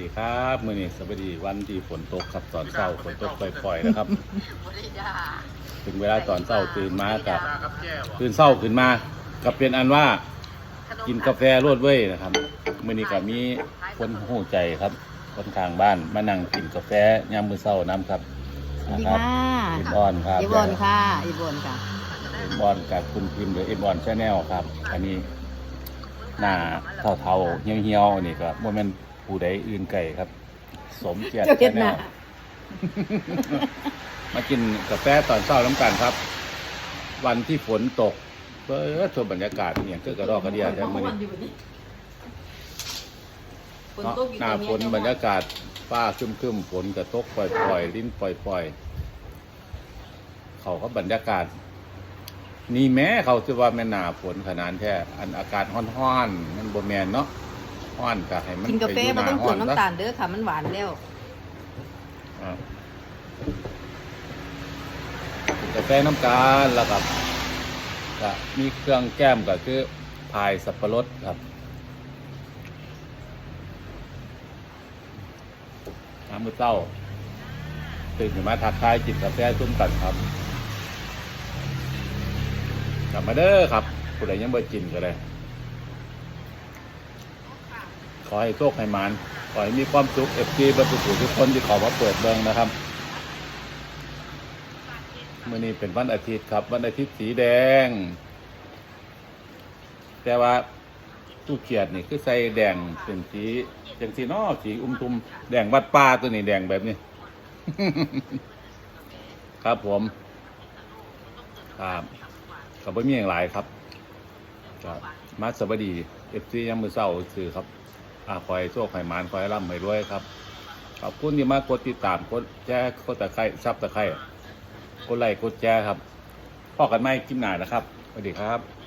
ดีครับมื้อนี้สวัสดีวันที่ฝนตกครับตอนเช้าฝนตกปล่อยๆนะครับบ่ได้ด่าถึงเวลาตอนเช้าตื่นมากับกับแก้วตื่นเช้าขึ้นมาก็เป็นอันว่าขนมกินกาแฟรวดเว้ยนะครับมื้อนี้ก็มีคนหู้ใจครับคนข้างบ้านมานั่งกินกาแฟยามมื้อเช้าน้ำครับสวัสดีนะค่ะอิบออนครับอีบอนค่ะอีบอนค่ะอิบออนกับคุณพิมพ์หรืออิบออนชาแนลครับ อันนี้หน้าเทาๆเหี่ยวๆนี่ก็บ่แม่น ผู้ใดอื่นไกลครับ สมเกียรติเจ้าเห็นชาแนหน้าลมากินกาแฟตอนเช้าน้ำกันครับ วันที่ฝนตกเปิดชมบรรยากาศเนี่ยก็กระรอกกระเดียแท้มือนี้เนาะหน้าฝนบรรยากาศฟ้าครึมครึมๆฝนกระตกปล่อยปล่อยๆลิ้นปล่อยปล่อยๆเขาก็บรรยากาศ นี่แม้เขาจะว่าแม่นหนาฝนขนาดแท้อันอากาศฮ้อนๆมันบ่แมนเนาะ ฮ้อนก็ให้มันกินกาแฟไปมันต้องยู่เติมหน้ำตาลเด้อค่ะ มันหวานแล้วอะกินกาแฟน้ำตาลแล้วครับก็มีเครื่องแก้มก็คือพายสับปะรดครับน้ำมือเต้าตื่นขึ้นมาทักทายจิบกาแฟตุ้มกันครับกลับมาเด้อครับผู้ใดยังบ่กินก็ได้ ขอให้โชคให้หมานขอให้มีความสุขเอฟซีบรรทุกทุกคนที่ขอมาเปิดเบิงนะครับมื่อนี้เป็นวันอาทิตย์ครับ วันอาทิตย์สีแดง แต่ว่าตู้เขียดนี่คือใส่แดงเป็นสีเป็นสีนอสีอุ้มทุมแดงวัดป่าตัวนี้แดงแบบนี้ ครับผมครับก็บ่มีอย่างหลายครับครับ มาสวัสดีเอฟซียังมือเศร้าสื่อครับาคอยโชคไข่หมานคอยร่ำให้รวยครับ ขอบคุณที่มากดติดตามกดแชร์กดตะไคร้ซับตะไคร้กดไลค์กดแชร์ครับพอกันไหมคลิปหน้านะครับสวัสดีครับ